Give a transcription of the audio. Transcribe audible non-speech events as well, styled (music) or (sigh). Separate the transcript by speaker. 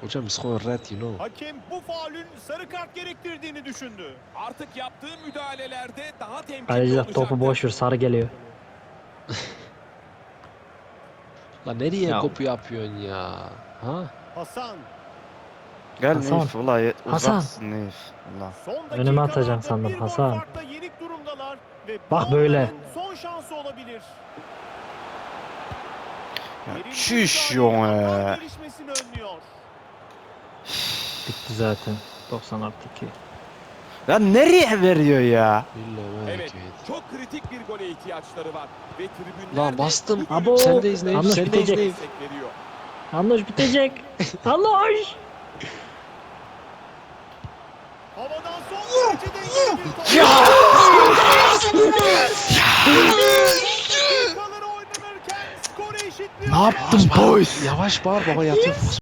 Speaker 1: Hocam score red you know.
Speaker 2: Hakem bu faulün sarı kart gerektirdiğini düşündü.
Speaker 3: Artık yaptığı müdahalelerde daha temkinli olacaktır.
Speaker 4: topu boş ver sarı geliyor. (laughs)
Speaker 1: Lan nereye
Speaker 4: Ya.
Speaker 1: kopu yapıyorsun ya? Ha?
Speaker 2: Hasan
Speaker 5: Gel
Speaker 4: Hasan.
Speaker 5: Neyf ula
Speaker 4: Hasan.
Speaker 5: uzaksın. Ula.
Speaker 2: son
Speaker 4: Önüme atacaksın
Speaker 2: dakikalarda
Speaker 4: sandım,
Speaker 2: bir gol
Speaker 4: Hasan.
Speaker 2: farkla yenik durumdalar ve
Speaker 4: Bak böyle.
Speaker 2: onların Son şansı olabilir.
Speaker 5: Ya çüş
Speaker 2: müdahale
Speaker 5: yok
Speaker 2: hata
Speaker 5: ya.
Speaker 4: Bitti zaten. 90 artı 2.
Speaker 5: Ya nereye veriyor ya?
Speaker 3: Evet, çok kritik bir gole ihtiyaçları var. Ve tribünler
Speaker 1: Lan
Speaker 3: de
Speaker 1: bastım.
Speaker 4: Abo.
Speaker 3: bölümde
Speaker 1: Sendeyiz Neyf.
Speaker 4: Yanlış
Speaker 1: Sendeyiz
Speaker 4: bitecek.
Speaker 1: Neyf.
Speaker 3: destek veriyor.
Speaker 4: Bitecek. (laughs) Yanlış.
Speaker 2: Havadan son derece dengeli bir top. Dakikaları oynanırken skoru eşitliyor.
Speaker 5: Ne yaptın boys?
Speaker 1: Yavaş bağır baba yatıyor.